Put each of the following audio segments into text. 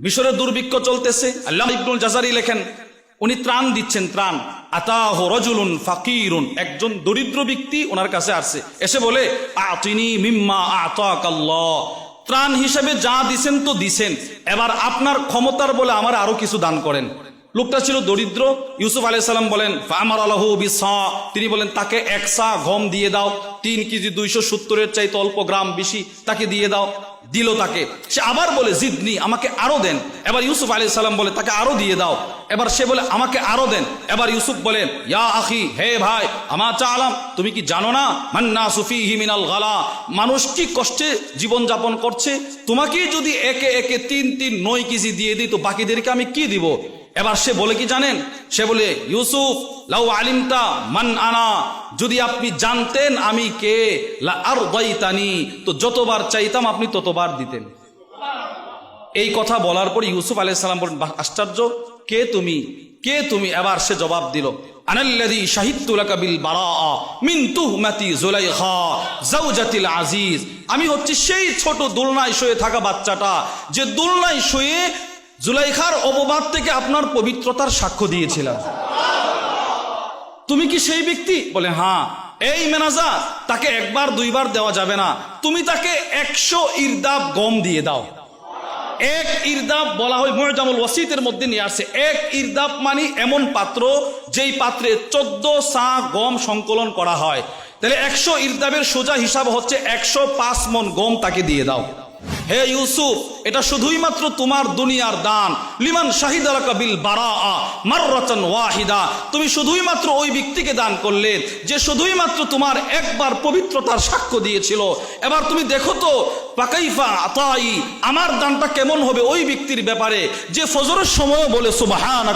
মিশরের দুর্ভিক্ষ চলতেছে। আল্লাহ ইবনুল জাজারি লেখেন, উনি ত্রাণ দিচ্ছেন, ত্রাণ। আতাহ রজুলুন ফাকিরুন। একজন দরিদ্র ব্যক্তি ওনার কাছে আসছে। এসে বলে, আতিনি মিম্মা আতাকাল্লাহ। ত্রাণ হিসেবে যা দিছেন তো দিছেন। এবার আপনার ক্ষমতার বলে আমার আরও কিছু দান করেন। লোকটা ছিল দরিদ্র। ইউসুফ আলাইসাল্লাম বলেন আমার আল্লাহ তিনি বলেন, তাকে একসা গম দিয়ে দাও। তিন কেজি দুইশো সত্তরের চাইতে অল্প গ্রাম বেশি তাকে দিয়ে দাও। দিল তাকে। সে আবার বলে, জিদনি, আমাকে আরও দেন। এবার ইউসুফ আলী সাল্লাম বলে, তাকে আরও দিয়ে দাও। এবার সে বলে, আমাকে আরও দেন। এবার ইউসুফ বলেন ইয়া আখি, হে ভাই আমার চালাম। তুমি কি জানো না? মান্না সুফি হিমিনাল গালা। মানুষ কি কষ্টে জীবন যাপন করছে? তোমাকে যদি একে একে তিন তিন নয় কেজি দিয়ে দিই, তো বাকিদেরকে আমি কি দিব? এবার সে বলে কি জানেন? সে বলে ইউসুফ লাউ আলিমতা মান আনা। যদি আপনি জানতেন আমি কে আর দাইতানি তো যতবার চাইতাম আপনি ততবার দিতেন। এই কথা বলার পর ইউসুফ আলাইসাল্লাম বলেন "বাহ, আশ্চর্য। কে তুমি? কে তুমি? এবার সে জবাব দিল আনাল্লাযী শাহিদতু লাকা বিল বারাআ মিন তুহমাতি যুলাইখা যাওজাতিল আজিজ। আমি হচ্ছে সেই ছোট দোলনায় শুয়ে থাকা বাচ্চাটা যে দোলনায় শুয়ে জুলাইখার অপবাদ থেকে আপনার পবিত্রতার সাক্ষ্য দিয়েছিলাম। তুমি কি সেই ব্যক্তি? বলে হ্যাঁ এই মেনাজা তাকে একবার দুইবার দেওয়া যাবে না। তুমি তাকে একশো ইরদাব গম দিয়ে দাও। এক ইরদাব বলা হয় মজামুল ওয়াসিতের মধ্যে নিয়ে আসছে। এক ইরদাব মানে এমন পাত্র, যেই পাত্রে চোদ্দ সা গম সংকলন করা হয়। তাহলে একশো ইরদাবের সোজা হিসাব হচ্ছে একশো পাঁচ মন গম তাকে দিয়ে দাও। হে ইউসুফ, এটা শুধুই মাত্র তোমার দুনিয়ার দান। লিমান শাহিদ বিল বারা মাররাতান ওয়াহিদা। তুমি শুধুই মাত্র ওই ব্যক্তিকে দান করলে, যে শুধুই মাত্র তোমার একবার পবিত্রতার সাক্ষ্য দিয়েছিল। এবার তুমি দেখো তো পাকাইফা আতাই, আমার দানটা কেমন হবে ওই ব্যক্তির ব্যাপারে? যে ফজরের সময় বলে সুবাহান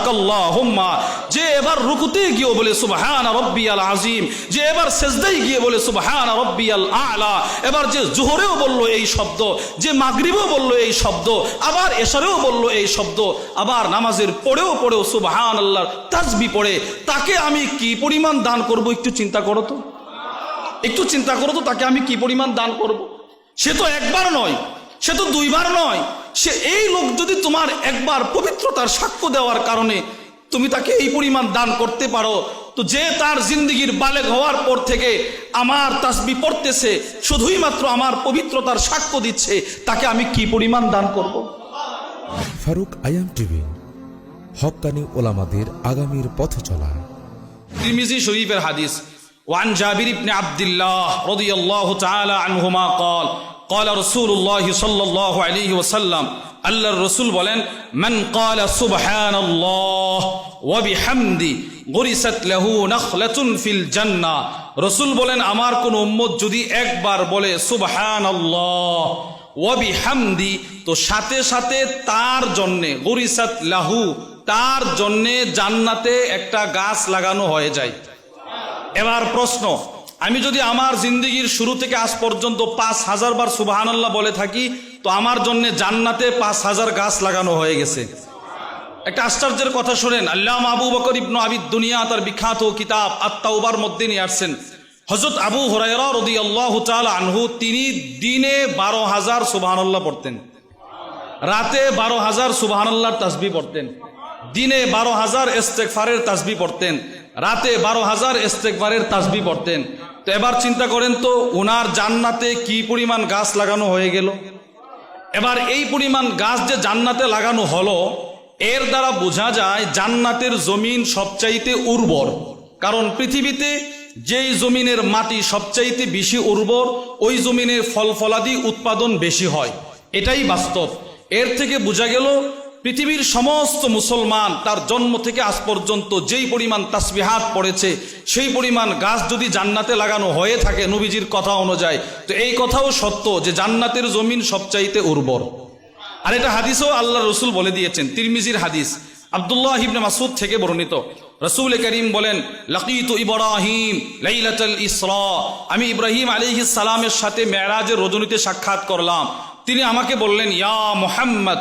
হুম্মা যে এবার রুকুতে গিয়ে বলে, সুবাহান রব্বিয়াল আজিম। যে এবার সেজদাই গিয়ে বলে, সুবাহান রব্বিয়াল আলা। এবার যে জোহরেও বলল এই শব্দ, যে মাগরিবেও বলল এই শব্দ, আবার এশারেও বলল এই শব্দ, আবার নামাজের পড়েও পড়েও সুবাহান আল্লাহর তাজবি পড়ে, তাকে আমি কি পরিমাণ দান করব একটু চিন্তা করো তো একটু চিন্তা করো তো, তাকে আমি কি পরিমাণ দান করব। সে তো একবার নয়, সে তো দুইবার নয়, সে এই লোক যদি তোমার একবার পবিত্রতার সাক্ষ্য দেওয়ার কারণে তুমি তাকে এই পরিমাণ দান করতে পারো তো যে তার জিন্দগির বালেক হওয়ার পর থেকে আমার তাসবি পড়তেছে শুধুই মাত্র আমার পবিত্রতার সাক্ষ্য দিচ্ছে তাকে আমি কি পরিমাণ দান করব। ফারুক আয়াম টিভি হক্কানি ওলামাদের আগামীর পথ চলা তিরমিজি শরীফের হাদিস ওয়ান জাবির ইবনে আব্দুল্লাহ রাদিয়াল্লাহু তাআলা আনহুমা قال قال رسول الله صلى الله عليه وسلم আল্লাহর রাসূল বলেন মান قال سبحان الله وبحمدي লাহু ফিল জান্না। রসুল বলেন, আমার কোন উম্মত যদি একবার বলে সুবহান হামদি তো সাথে সাথে তার জন্যে গরিসাত লাহু, তার জন্যে জান্নাতে একটা গাছ লাগানো হয়ে যায়। এবার প্রশ্ন, আমি যদি আমার জিন্দগির শুরু থেকে আজ পর্যন্ত পাঁচ হাজার বার সুবাহান বলে থাকি, তো আমার জন্য জান্নাতে পাঁচ হাজার গাছ লাগানো হয়ে গেছে। একটা আশ্চর্যের কথা শোনেন। আল্লাহ আবু বকর ইবনু আবিদ দুনিয়া তার বিখ্যাত কিতাব আত্মাউবার মধ্যে নিয়ে আসছেন। হজরত আবু হরাইরা রদি আনহু, তিনি দিনে বারো হাজার সুবাহান আল্লাহ পড়তেন। রাতে বারো হাজার সুবাহান আল্লাহর তাসবি পড়তেন। দিনে বারো হাজার ইস্তেকফারের তাসবি পড়তেন। রাতে বারো হাজার ইস্তেকফারের তাসবি পড়তেন। তো এবার চিন্তা করেন তো ওনার জান্নাতে কি পরিমাণ গাছ লাগানো হয়ে গেল? এবার এই পরিমাণ গাছ যে জান্নাতে লাগানো হলো এর দ্বারা বোঝা যায় জান্নাতের জমিন সবচাইতে উর্বর। কারণ পৃথিবীতে যেই জমিনের মাটি সবচাইতে বেশি উর্বর, ওই জমিনের ফল ফলাদি উৎপাদন বেশি হয়। এটাই বাস্তব। এর থেকে বোঝা গেল, পৃথিবীর সমস্ত মুসলমান তার জন্ম থেকে আজ পর্যন্ত যেই পরিমাণ তাসবিহাত পড়েছে, সেই পরিমাণ গাছ যদি জান্নাতে লাগানো হয়ে থাকে নবীজির কথা অনুযায়ী, তো এই কথাও সত্য যে জান্নাতের জমিন সবচাইতে উর্বর। আর এটা হাদিসও আল্লাহ রসুল বলে দিয়েছেন, তিরমিজির হাদিস। আব্দুল্লাহ ইবনে মাসুদ থেকে বর্ণিত। রসুল করিম বলেন, লকিত ইব্রাহিম লাইলাতুল ইসরা। আমি ইব্রাহিম আলাইহিস সালামের সাথে মেরাজের রজনীতে সাক্ষাৎ করলাম। তিনি আমাকে বললেন, ইয়া মোহাম্মদ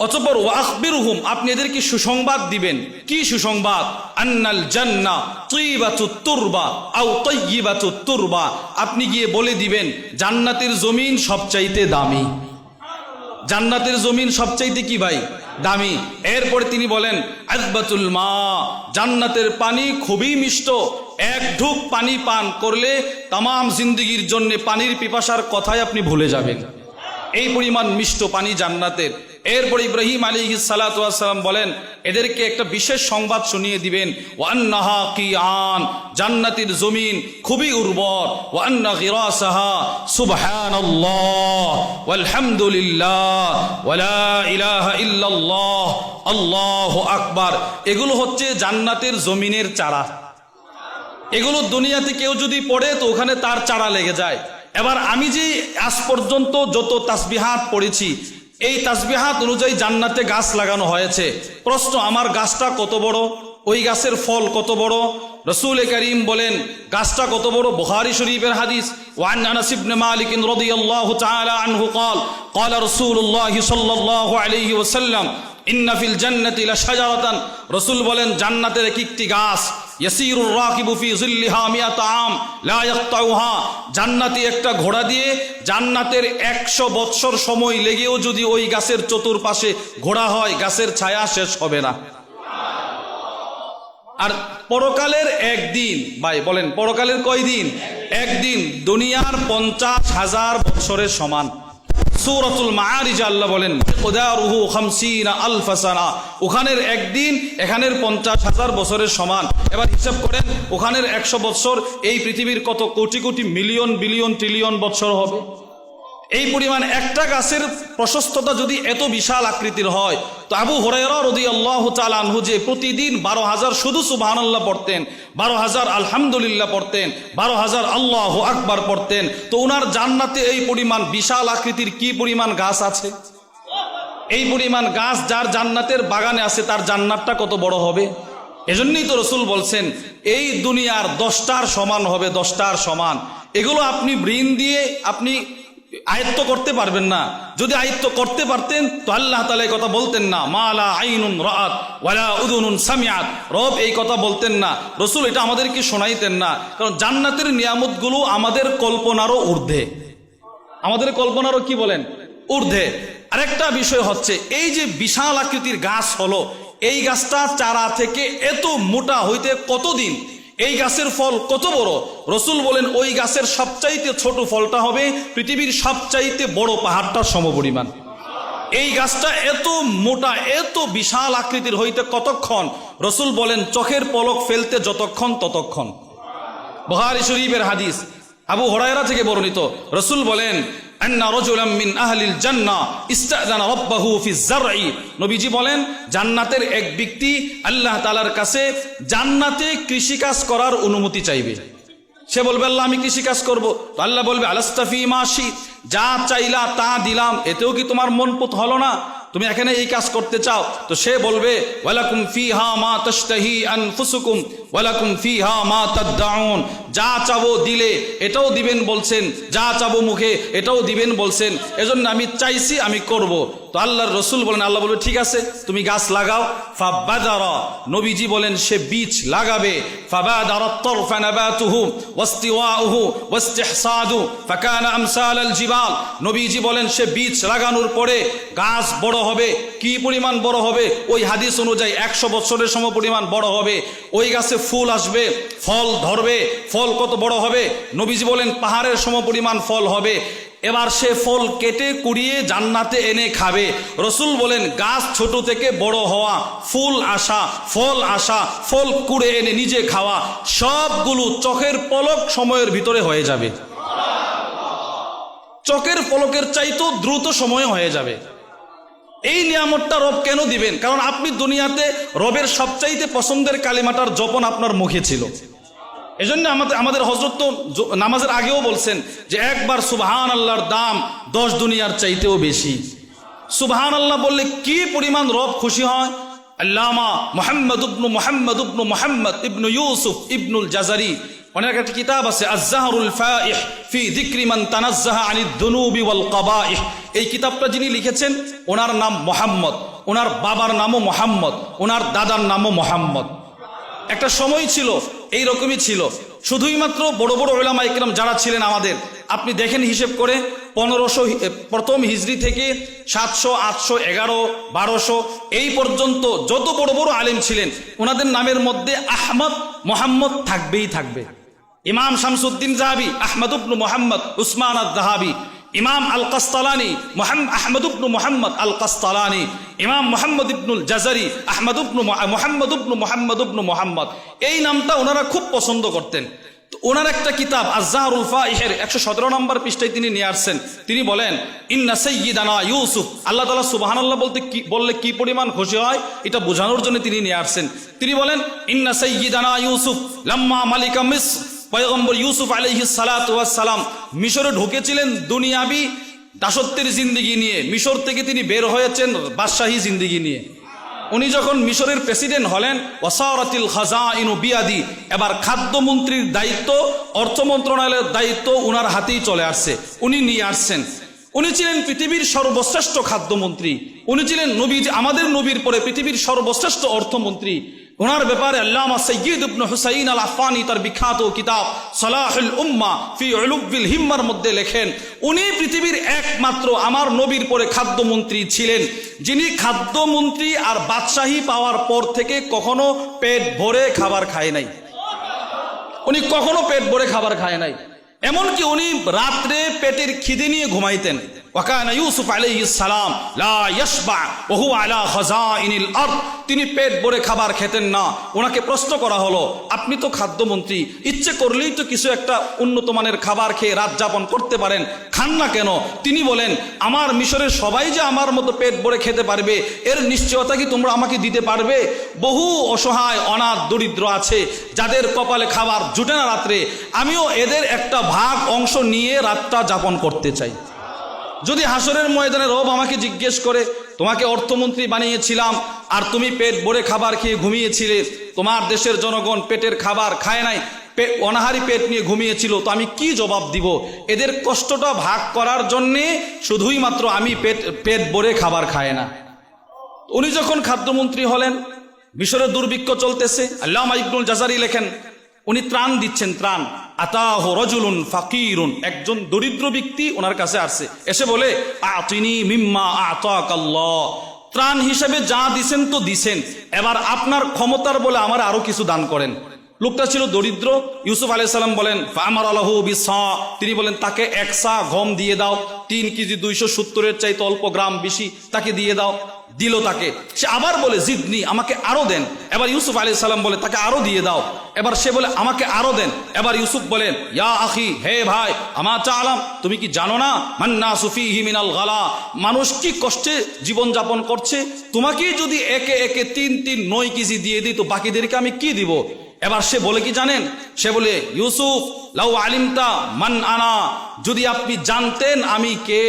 অতপর ওয়াকবির হুম আপনি এদেরকে সুসংবাদ দিবেন। কি সুসংবাদ? আন্নাল জান্না তুইবাতু তুরবা আও তৈবাতু তুরবা। আপনি গিয়ে বলে দিবেন, জান্নাতের জমিন সবচাইতে দামি। জান্নাতের জমিন সবচাইতে কি ভাই? দামি। এরপরে তিনি বলেন, আজবাতুল মা, জান্নাতের পানি খুবই মিষ্ট। এক ঢুক পানি পান করলে তামাম জিন্দগির জন্য পানির পিপাসার কথাই আপনি ভুলে যাবেন। এই পরিমাণ মিষ্ট পানি জান্নাতের। এরপর ইব্রাহিম আলী সালাতাম বলেন, এদেরকে একটা বিশেষ সংবাদ শুনিয়ে দিবেন। ওয়ান্নাহা কি আন জান্নাতির জমিন খুবই উর্বর। ওয়ান্না আকবার। এগুলো হচ্ছে জান্নাতের জমিনের চারা। এগুলো দুনিয়াতে কেউ যদি পড়ে, তো ওখানে তার চারা লেগে যায়। এবার আমি যে আজ পর্যন্ত যত তাসবিহাত পড়েছি এই তাসবিহাত অনুযায়ী জান্নাতে গাছ লাগানো হয়েছে প্রশ্ন আমার গাছটা কত বড় ওই গাছের ফল কত বড় রসুল করিম বলেন গাছটা কত বড় বুখারী শরীফের হাদিস ওয়ান আনাস ইবনে মালিক রাদিয়াল্লাহু তাআলা আনহু قال قال رسول الله صلى الله عليه وسلم ইন্না ফিল জান্নাতি লাশাজারাতান রাসূল বলেন জান্নাতের এক একটি গাছ ইয়াসিরুর রাকিবু ফি জিল্লিহা জান্নাতি একটা ঘোড়া দিয়ে জান্নাতের 100 বৎসর সময় লেগেও যদি ওই গাছের চতুর্পাশে ঘোড়া হয়, গাছের ছায়া শেষ হবে না। আর পরকালের একদিন, ভাই বলেন, পরকালের কয় দিন একদিন দুনিয়ার পঞ্চাশ হাজার বছরের সমান। সূরাতুল মাআরিজ আল্লাহ বলেন ওদারুহু খামসিনা আলফাসানা ওখানের একদিন এখানের পঞ্চাশ হাজার বছরের সমান। এবার হিসাব করেন, ওখানের একশো বছর এই পৃথিবীর কত crore crore million, billion, trillion বছর হবে? এই পরিমাণ একটা গাছের প্রশস্ততা যদি এত বিশাল আকৃতির হয়, তো আবু আনহু যে প্রতিদিন বারো হাজার শুধু সুবহানাল্লাহ পড়তেন, বারো হাজার আলহামদুলিল্লাহ পড়তেন, বারো হাজার আল্লাহ আকবার পড়তেন, তো ওনার জান্নাতে এই পরিমাণ বিশাল আকৃতির কি পরিমাণ গাছ আছে? এই পরিমাণ গাছ যার জান্নাতের বাগানে আছে, তার জান্নাতটা কত বড় হবে? এজন্যই তো রসুল বলছেন, এই দুনিয়ার দশটার সমান হবে, দশটার সমান। এগুলো আপনি ঋণ দিয়ে আপনি আয়ত্ত করতে পারবেন না। যদি আয়ত্ত করতে পারতেন, তো আল্লাহ তালা এই কথা বলতেন না মালা আইনুন রাত ওয়ালা উদুনুন সামিয়াত রব এই কথা বলতেন না, রসুল এটা আমাদেরকে শোনাইতেন না, কারণ জান্নাতের নিয়ামতগুলো আমাদের কল্পনারও ঊর্ধ্বে। আমাদের কল্পনারও কি বলেন? ঊর্ধ্বে। আরেকটা বিষয় হচ্ছে, এই যে বিশাল আকৃতির গাছ হলো, এই গাছটা চারা থেকে এত মোটা হইতে কতদিন এই গাছের ফল কত বড়? রসুল বলেন, ওই গাছের সবচাইতে ছোট ফলটা হবে পৃথিবীর সবচাইতে বড় পাহাড়টার সমপরিমাণ। এই গাছটা এত মোটা, এত বিশাল আকৃতির হইতে কতক্ষণ? রসুল বলেন, চোখের পলক ফেলতে যতক্ষণ, ততক্ষণ। বহারি শরীফের হাদিস আবু হরায়রা থেকে বর্ণিত। রসুল বলেন আন্না রজুলাম মিন আহলিল জান্না ইস্তাদানা রাব্বাহু ফি জারঈ। নবীজি বলেন, জান্নাতের এক ব্যক্তি আল্লাহ তাআলার কাছে জান্নাতে কৃষিকাজ করার অনুমতি চাইবে। সে বলবে, আল্লাহ, আমি কৃষিকাজ করব। তো আল্লাহ বলবে আলাস্তাফি মাসি যা চাইলা তা দিলাম, এতেও কি তোমার মন পুত হলো না? তুমি এখানে এই কাজ করতে চাও? তো সে বলবে, ওয়ালাকুম ফিহা মা তাশতাহি আনফুসুকুম। ওয়ালাকুম ফিহা মা তাদদাউন। যা চাবো দিলে, এটাও দিবেন বলছেন। যা চাবো মুখে, এটাও দিবেন বলছেন। এজন্য আমি চাইছি, আমি করব। তো আল্লাহর রসুল বলেন, আল্লাহ বলবে, ঠিক আছে, তুমি গাছ লাগাও। ফাবাদারা, নবীজি বলেন, সে বীজ লাগাবে। ফাবাদারা তরফা নাবাতুহু, ওয়াস্তিওয়াউহু, ওয়াস্তিহসাদু, ফাকানা আমসাল আল জিবাল। নবীজি বলেন, সে বীজ লাগানোর পরে গাছ বড় হবে। কি পরিমাণ বড় হবে? ওই হাদিস অনুযায়ী একশো বছরের সম পরিমাণ বড় হবে। ওই গাছে ফুল আসবে, ফল ধরবে, ফল কত বড় হবে? নবীজি বলেন, পাহাড়ের সম পরিমাণ ফল হবে। এবার সে ফল কেটে কুড়িয়ে জান্নাতে এনে খাবে। রসুল বলেন, গাছ ছোট থেকে বড় হওয়া, ফুল আসা, ফল আসা, ফল কুড়ে এনে নিজে খাওয়া, সবগুলো চোখের পলক সময়ের ভিতরে হয়ে যাবে। চোখের পলকের চাইতো দ্রুত সময়ে হয়ে যাবে। এই নিয়ামতটা রব কেন দিবেন? কারণ আপনি দুনিয়াতে রবের সবচাইতে পছন্দের কালিমাটার জপন আপনার মুখে ছিল। এজন্য আমাদের আমাদের হজরত তো নামাজের আগেও বলছেন যে একবার সুবহান আল্লাহর দাম দশ দুনিয়ার চাইতেও বেশি। সুবহান আল্লাহ বললে কি পরিমাণ রব খুশি হয়? আল্লামা মোহাম্মদ ইবনু মোহাম্মদ ইবনু মোহাম্মদ ইবনু ইউসুফ ইবনুল জাজারি। অনেক একটা কিতাব আছে, আজ্জাহরুল ফাইহ ফি যিকরি মান আনিদ দুনুবি ওয়াল কাবাইহ। এই কিতাবটা যিনি লিখেছেন, ওনার নাম মোহাম্মদ। ওনার বাবার নামও মোহাম্মদ, ওনার দাদার নামও মোহাম্মদ। একটা সময় ছিল, এই রকমই ছিল। শুধুই মাত্র বড় বড় ওলামা ইকরাম যারা ছিলেন আমাদের, আপনি দেখেন হিসেব করে, পনেরোশো প্রথম হিজড়ি থেকে সাতশো, আটশো, এগারো, বারোশো, এই পর্যন্ত যত বড় বড় আলেম ছিলেন, ওনাদের নামের মধ্যে আহমদ মোহাম্মদ থাকবেই থাকবে। ইমাম শামসুদ্দিন জাহাবি, আহমদ উবনু মোহাম্মদ উসমান আদ জাহাবি ইমাম আল কাস্তালানি আহমদ মোহাম্মদ আল কাস্তালানি ইমাম মোহাম্মদ ইবনুল জাজারি, আহমদ উবনু মোহাম্মদ উবনু মোহাম্মদ মোহাম্মদ। এই নামটা ওনারা খুব পছন্দ করতেন। ওনার একটা কিতাব, আজাহরুল ফাইহের একশো সতেরো নম্বর পৃষ্ঠায় তিনি নিয়ে আসছেন। তিনি বলেন, ইন্না সৈয়দানা ইউসুফ। আল্লাহ তালা সুবাহান আল্লাহ বলতে কি বললে কি পরিমাণ খুশি হয়? এটা বোঝানোর জন্য তিনি নিয়ে আসছেন। তিনি বলেন, ইন্না সৈয়দানা ইউসুফ। লাম্মা মালিকা মিস পয়গম্বর ইউসুফ আলহি সালাম মিশরে ঢুকেছিলেন দুনিয়াবি দাসত্বের জিন্দিগি নিয়ে। মিশর থেকে তিনি বের হয়েছেন বাদশাহী জিন্দিগি নিয়ে। উনি যখন মিশরের প্রেসিডেন্ট হলেন, ওয়াসারাতিল খাজা ইনু বিয়াদি, এবার খাদ্যমন্ত্রীর দায়িত্ব, অর্থ মন্ত্রণালয়ের দায়িত্ব উনার হাতেই চলে আসছে, উনি নিয়ে আসছেন। উনি ছিলেন পৃথিবীর সর্বশ্রেষ্ঠ খাদ্যমন্ত্রী। উনি ছিলেন নবী আমাদের নবীর পরে পৃথিবীর সর্বশ্রেষ্ঠ অর্থমন্ত্রী। ওনার ব্যাপারে আল্লামা সৈয়দ ইবনে হুসাইন আল আফানি তার বিখ্যাত কিতাব সালাহুল উম্মা ফি উলুবিল হিম্মার মধ্যে লেখেন, উনি পৃথিবীর একমাত্র আমার নবীর পরে খাদ্যমন্ত্রী ছিলেন। যিনি খাদ্যমন্ত্রী আর বাদশাহী পাওয়ার পর থেকে কখনো পেট ভরে খাবার খায় নাই। উনি কখনো পেট ভরে খাবার খায় নাই। এমনকি উনি রাত্রে পেটের খিদে নিয়ে ঘুমাইতেন। ওয়াকানা ইউসুফ আলাইহিস সালাম লা ইয়াশবা ওয়া হুয়া আলা খাজাইনিল আরদ। তিনি পেট ভরে খাবার খেতেন না। ওনাকে প্রশ্ন করা হলো, আপনি তো খাদ্যমন্ত্রী, ইচ্ছে করলেই তো কিছু একটা উন্নত মানের খাবার খেয়ে রাত যাপন করতে পারেন, খান না কেন? তিনি বলেন, আমার মিশরের সবাই যে আমার মতো পেট ভরে খেতে পারবে, এর নিশ্চয়তা কি তোমরা আমাকে দিতে পারবে? বহু অসহায়, অনাথ, দরিদ্র আছে, যাদের কপালে খাবার জুটে না রাত্রে। আমিও এদের একটা ভাগ অংশ নিয়ে রাতটা যাপন করতে চাই। যদি হাসরের ময়দানে রব আমাকে জিজ্ঞেস করে, তোমাকে অর্থমন্ত্রী বানিয়েছিলাম আর তুমি পেট ভরে খাবার খেয়ে ঘুমিয়েছিলে? তোমার দেশের জনগণ পেটের খাবার খায় নাই অনাহারি পেট নিয়ে ঘুমিয়েছিল, তো আমি কি জবাব দিব? এদের কষ্টটা ভাগ করার জন্যে শুধুই মাত্র আমি পেট পেট ভরে খাবার খায় না। উনি যখন খাদ্যমন্ত্রী হলেন মিশরে দুর্ভিক্ষ চলতেছে, আল্লামা ইবনুল জাজারি লেখেন, উনি ত্রাণ দিচ্ছেন, ত্রাণ। আতাহ রজুলুন ফাকিরুন। একজন দরিদ্র ব্যক্তি ওনার কাছে আসছে। এসে বলে, আতিনি মিম্মা আতাকাল্লাহ। ত্রাণ হিসেবে যা দিছেন তো দিছেন। এবার আপনার ক্ষমতার বলে আমার আরও কিছু দান করেন। লোকটা ছিল দরিদ্র। ইউসুফ আলাইসাল্লাম বলেন আমার আল্লাহু তিনি বলেন, তাকে একসা গম দিয়ে দাও। তিন কেজি দুইশো সত্তরের চাইতে অল্প গ্রাম বেশি তাকে দিয়ে দাও। দিল তাকে। সে আবার বলে, জিদনি, আমাকে আরও দেন। এবার ইউসুফ আলী সাল্লাম বলে, তাকে আরও দিয়ে দাও। এবার সে বলে, আমাকে আরও দেন। এবার ইউসুফ বলেন ইয়া আখি, হে ভাই আমার চা আলাম, তুমি কি জানো না? মান্না সুফি হিমিনাল গালা, মানুষ কি কষ্টে জীবন যাপন করছে? তোমাকে যদি একে একে তিন তিন নয় কেজি দিয়ে দিই, তো বাকিদেরকে আমি কি দিব? এবার সে বলে কি জানেন? সে বলে, ইউসুফ, লাউ আলিমতা মান আনা। যদি আপনি জানতেন আমি কে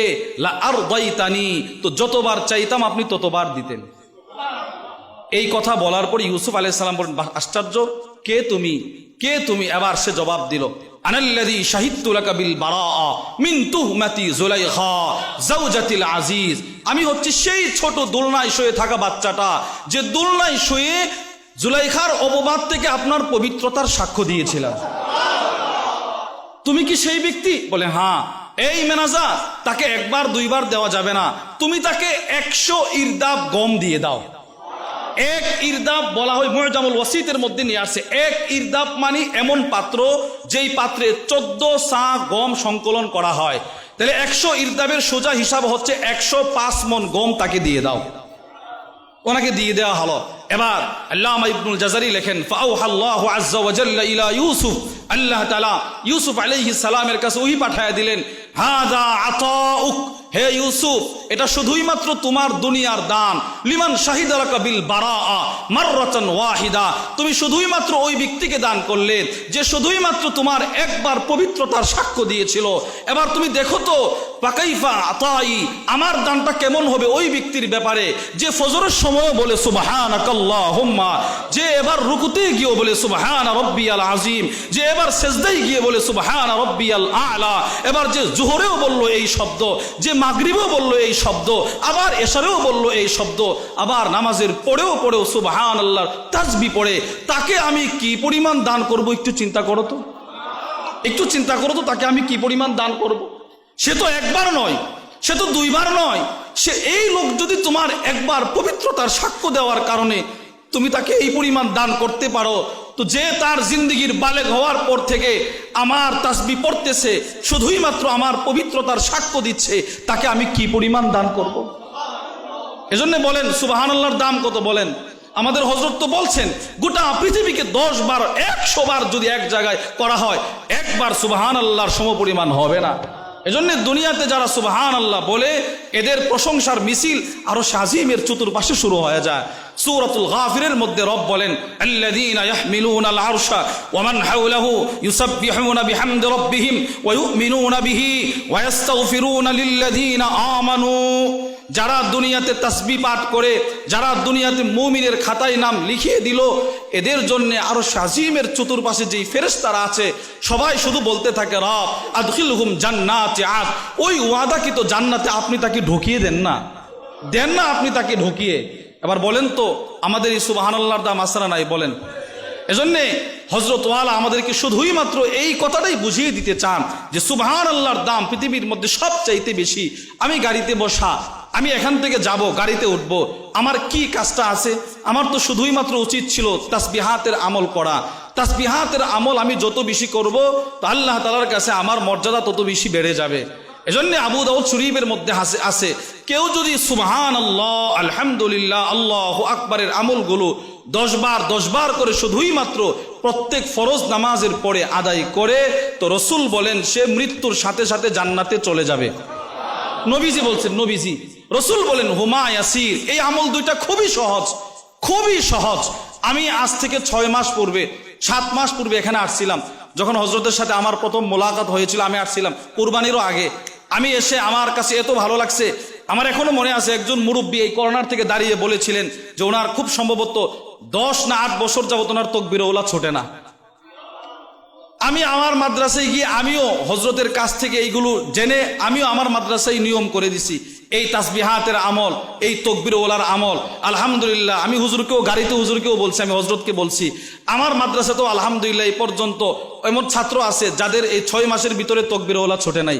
আর দাইতানি তো যতবার চাইতাম আপনি ততবার দিতেন। এই কথা বলার পর ইউসুফ আলাইহিস সালাম বলেন আশ্চর্য। কে তুমি? কে তুমি? এবার সে জবাব দিল, আনাল্লাযী শাহিদতু লাকা বিল বারাআ মিন তুহমাতি যুলাইখা যাওজাতিল আজিজ। আমি হচ্ছে সেই ছোট দোলনায় শুয়ে থাকা বাচ্চাটা, যে দোলনায় শুয়ে জুলাইখার অপবাদ থেকে আপনার পবিত্রতার সাক্ষ্য দিয়েছিলাম। তুমি কি সেই ব্যক্তি? বলে হ্যাঁ এই মেনাজা তাকে একবার, দুইবার দেওয়া যাবে না। তুমি তাকে একশো ইরদাব গম দিয়ে দাও। এক ইরদাব বলা হয় মজামুল ওয়াসিতের মধ্যে নিয়ে আসছে। এক ইরদাব মানে এমন পাত্র, যেই পাত্রে চোদ্দ সা গম সংকলন করা হয়। তাহলে একশো ইরদাবের সোজা হিসাব হচ্ছে একশো পাঁচ মন গম তাকে দিয়ে দাও। ওনাকে দিয়ে দেওয়া হলো। এবার আল্লামা ইবনুল জাজারি লেখেন ফাউহাল্লাহু আজ্জা ওয়া জাল্লা ইলা ইউসুফ আল্লাহ তালা ইউসুফ আলাইহিস সালামের কাছে ওহি পাঠায় দিলেন হাদা আতাউক, হে ইউসুফ, এটা শুধুই মাত্র তোমার দুনিয়ার দান। লিমান শাহিদ বিল বারা মাররাতান ওয়াহিদা। তুমি শুধুই মাত্র ওই ব্যক্তিকে দান করলে, যে শুধুই মাত্র তোমার একবার পবিত্রতার সাক্ষ্য দিয়েছিল। এবার তুমি দেখো তো পাকাইফা আতাই, আমার দানটা কেমন হবে ওই ব্যক্তির ব্যাপারে। যে ফজরের সময় বলে সুবাহান আকাল্লাহুম্মা যে এবার রুকুতে গিয়ে বলে, সুবাহান রব্বিয়াল আজিম যে এবার সেজদাই গিয়ে বলে, সুবাহান রব্বিয়াল আলা এবার যে জোহরেও বলল এই শব্দ, যে মাগরিবেও বলল এই শব্দ, আবার এশারেও বলল এই শব্দ, আবার নামাজের পড়েও পড়েও সুবাহান আল্লাহর তাজবি পড়ে, তাকে আমি কি পরিমাণ দান করব, একটু চিন্তা করো তো একটু চিন্তা করো তো, তাকে আমি কি পরিমাণ দান করব। সে তো একবার নয়, সে তো দুইবার নয়, সে এই লোক যদি তোমার একবার পবিত্রতার সাক্ষ্য দেওয়ার কারণে তুমি তাকে এই পরিমাণ দান করতে পারো তো যে তার জিন্দগির বালেগ হওয়ার পর থেকে আমার তাসবি পড়তেছে, শুধুই মাত্র আমার পবিত্রতার সাক্ষ্য দিচ্ছে, তাকে আমি কি পরিমাণ দান করব। এজন্য বলেন সুবাহান আল্লাহর দাম কত বলেন? আমাদের হজরত তো বলছেন, গোটা পৃথিবীকে দশ বার, একশো বার যদি এক জায়গায় করা হয়, একবার সুবাহান আল্লাহর সমপরিমাণ হবে না। এজন্য দুনিয়াতে যারা সুবাহান আল্লাহ বলে, এদের প্রশংসার মিছিল আরও সাজিমের চতুর্পাশে শুরু হয়ে যায়। সূরাতুল গাফিরের মধ্যে রব বলেন, আল্লাযীনা ইয়াহমিলুনা আল আরশা ওয়া মান হাওলাহু ইউসাব্বিহুনা বিহামদি রাব্বিহিম ওয়া ইউমিনুনা বিহি ওয়া ইস্তাগফিরুনা লিল্লাযীনা আমানু। যারা দুনিয়াতে তাসবি পাঠ করে, যারা দুনিয়াতে মুমিনের খাতায় নাম লিখিয়ে দিল, এদের জন্য আরও শাজিমের চতুর্পাশে যেই ফেরেশতারা আছে, সবাই শুধু বলতে থাকে, রব, আদখিলহুম জান্নাতে আদ। ওই ওয়াদা কি তো জান্নাতে আপনি তাকে ঢুকিয়ে দেন না। দেন না আপনি তাকে ঢুকিয়ে। এবার বলেন তো, আমাদের এই সুবাহান আল্লাহর দাম আসরা নাই বলেন। এজন্যে হজরত ওয়ালা আমাদেরকে শুধুই মাত্র এই কথাটাই বুঝিয়ে দিতে চান যে সুবহান আল্লাহর দাম পৃথিবীর মধ্যে সবচাইতে বেশি। আমি গাড়িতে বসা, আমি এখান থেকে যাব, গাড়িতে উঠব, আমার কি কাজটা আছে? আমার তো শুধুই মাত্র উচিত ছিল তাসবিহাতের আমল করা। তাসবিহাতের আমল আমি যত বেশি করব, তো আল্লাহ তালার কাছে আমার মর্যাদা তত বেশি বেড়ে যাবে। এজন্য আবু দাউদ শরীফের মধ্যে আছে কেউ যদি সুবহান আল্লাহ আলহামদুলিল্লাহ, আল্লাহ আকবরের আমলগুলো দশ বার দশ বার করে শুধুই মাত্র প্রত্যেক ফরজ নামাজের পরে আদায় করে, তো রসুল বলেন, সে মৃত্যুর সাথে সাথে জান্নাতে চলে যাবে। নবীজি বলছেন, নবীজি, রসুল বলেন, হুমা ইয়াসির, এই আমল দুইটা খুবই সহজ খুবই সহজ। আমি আজ থেকে ছয় মাস পূর্বে, সাত মাস পূর্বে এখানে আসছিলাম। যখন হজরতের সাথে আমার প্রথম মোলাকাত হয়েছিল, আমি আসছিলাম। কুরবানিরও আগে আমি এসে আমার কাছে এত ভালো লাগছে। আমার এখনও মনে আছে একজন মুরব্বী এই করোনার থেকে দাঁড়িয়ে বলেছিলেন যে ওনার খুব সম্ভবত দশ না আট বছর যাবত ওনার তকবির ওলা ছোটে না। আমি আমার মাদ্রাসায় গিয়ে আমিও হজরতের কাছ থেকে এইগুলো জেনে আমিও আমার মাদ্রাসায় নিয়ম করে দিছি। এই তাসবিহাতের আমল, এই তকবির ওলার আমল, আলহামদুলিল্লাহ, আমি হুজুরকেও, গাড়িতে হুজুরকেও বলছি, আমি হজরতকে বলছি। আমার মাদ্রাসাতেও আলহামদুলিল্লাহ এই পর্যন্ত এমন ছাত্র আছে যাদের এই ছয় মাসের ভিতরে তকবির ওলা ছোটে নাই।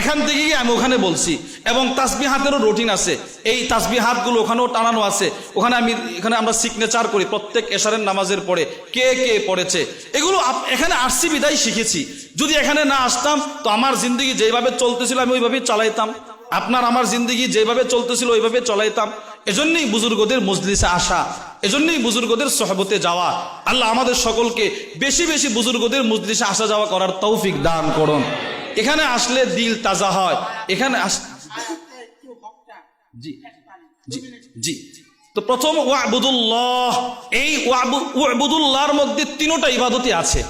এখান থেকে গিয়ে আমি ওখানে বলছি, এবং তাসবি হাতেরও রুটিন আছে। এই তাসবি হাতগুলো ওখানেও টানানো আছে। ওখানে আমি, এখানে আমরা সিগনেচার করি প্রত্যেক এশারের নামাজের পরে, কে কে পড়েছে। এগুলো এখানে আসছি, বিদায় শিখেছি। যদি এখানে না আসতাম, তো আমার জিন্দগি যেভাবে চলতেছিল আমি ওইভাবেই চালাইতাম। আপনার আমার জিন্দগি যেভাবে চলতেছিল ওইভাবে চলাইতাম। এজন্যই বুজুর্গদের মজলিসে আসা, এজন্যই বুজুর্গদের সহবতে যাওয়া। আল্লাহ আমাদের সকলকে বেশি বেশি বুজুর্গদের মজলিসে আসা যাওয়া করার তৌফিক দান করুন। এখানে আসলে দিল তাজা হয়। এখানে আস জি জি জি। তো প্রথম ওয়াবুদুল্লাহ, এই ওয়াবু- ওয়াবুদুল্লাহর মধ্যে তিনোটা ইবাদতি আছে।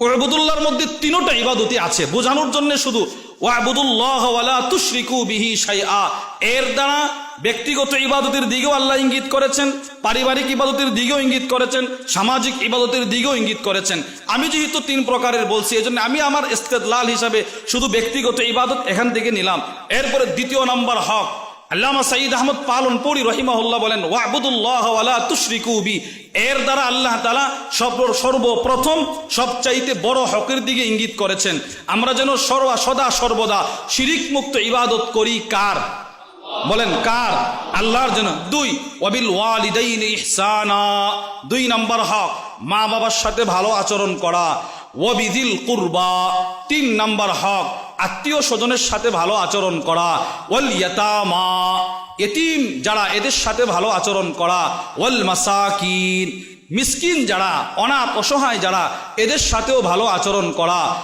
ওয়াবুদুল্লাহর মধ্যে তিনোটা ইবাদতি আছে। বোঝানোর জন্য শুধু ওয়াবুদুল্লাহ ওয়ালা তুশরিকু বিহি শাইআ। এর দ্বারা ব্যক্তিগত ইবাদতের দিকেও আল্লাহ ইঙ্গিত করেছেন, পারিবারিক ইবাদতের দিকেও ইঙ্গিত করেছেন, সামাজিক ইবাদতের দিকেও ইঙ্গিত করেছেন। আমি যেহেতু তিন প্রকারের বলছি, এজন্য আমি আমার ইস্তেদলাল হিসাবে শুধু ব্যক্তিগত ইবাদত এখান থেকে নিলাম। এরপরে দ্বিতীয় নম্বর হক। আল্লামা সাইদ আহমদ পালন পরি রহিমাহুল্লাহ বলেন, ওয়াবুদুল্লাহ ওয়ালা তুশরিকু বি। এর দ্বারা আল্লাহ তাআলা সর্ব সর্বপ্রথম সবচাইতে বড় হকের দিকে ইঙ্গিত করেছেন। আমরা যেন সর্বা, সদা, সর্বদা শিরিক মুক্ত ইবাদত করি কার? বলেন, কার? আল্লাহর জন্য। দুই, ওয়াবিল ওয়ালিদাইন ইহসানা। দুই নম্বর হক মা বাবার সাথে ভালো আচরণ করা। ওয়াবিদিল কুরবা। তিন নম্বর হক, আত্মীয় স্বজনের সাথে ভালো আচরণ করা। ওয়াল ইয়াতামা। এতিম যারা এদের সাথে ভালো আচরণ করা। ওয়াল মাসাকিন। মিসকিন যারা অনাথ অসহায় যারা, এদের সাথেও ভালো আচরণ করা।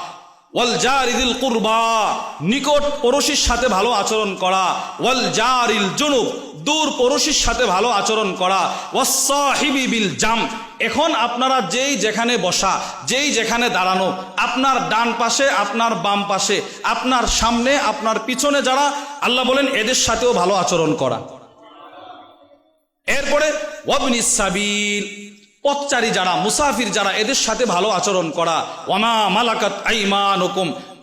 ওয়াল জারিদিল কুরবা, নিকট পড়োশীর সাথে ভালো আচরণ করা। ওয়াল জারিল জুনুব, দূর পড়োশীর সাথে ভালো আচরণ করা। ওয়াসাহিবি বিল জাম, এখন আপনারা যেই যেখানে বসা, যেই যেখানে দাঁড়ানো, আপনার ডান পাশে, আপনার বাম পাশে, আপনার সামনে, আপনার পিছনে যারা, আল্লাহ বলেন এদের সাথেও ভালো আচরণ করা। এরপরে ওয়াবনি সাবিল পথচারী যারা মুসাফির যারা এদের সাথে ভালো আচরণ করা। ওয়ামা মালাকাত আইমান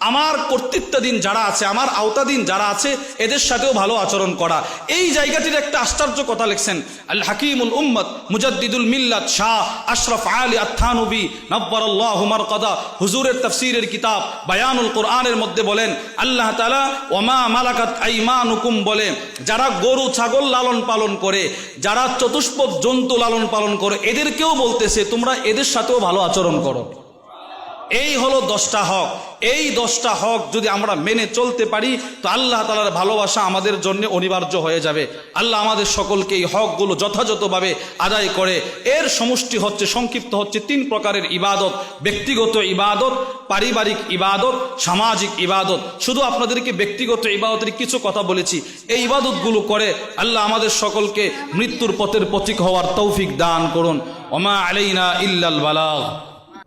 আমার কর্তৃত্বাধীন যারা আছে, আমার আওতাধীন যারা আছে, এদের সাথেও ভালো আচরণ করা। এই জায়গাটির একটা আশ্চর্য কথা লিখছেন, আল হাকিমুল উম্মদ মুজাদ্দিদুল মিল্লাত শাহ আশরাফ আলী আত্থানবী নব্বর আল্লাহ হুমার কদা হুজুরের তফসিরের কিতাব বায়ানুল কোরআনের মধ্যে বলেন, আল্লাহ তালা ওমা মালাকাত আইমান হুকুম বলে, যারা গরু, ছাগল লালন পালন করে, যারা চতুষ্পদ জন্তু লালন পালন করে, এদেরকেও বলতেছে, তোমরা এদের সাথেও ভালো আচরণ করো। এই হলো দশটা হক। এই দশটা হক যদি আমরা মেনে চলতে পারি, তো আল্লাহ তালার ভালোবাসা আমাদের জন্য অনিবার্য হয়ে যাবে। আল্লাহ আমাদের সকলকে এই হকগুলো যথাযথভাবে আদায় করে। এর সমষ্টি হচ্ছে, সংক্ষিপ্ত হচ্ছে তিন প্রকারের ইবাদত। ব্যক্তিগত ইবাদত, পারিবারিক ইবাদত, সামাজিক ইবাদত। শুধু আপনাদেরকে ব্যক্তিগত ইবাদতের কিছু কথা বলেছি। এই ইবাদতগুলো করে আল্লাহ আমাদের সকলকে মৃত্যুর পথের পথিক হওয়ার তৌফিক দান করুন। ওমা আলাইনা ইল্লাল বালাগ।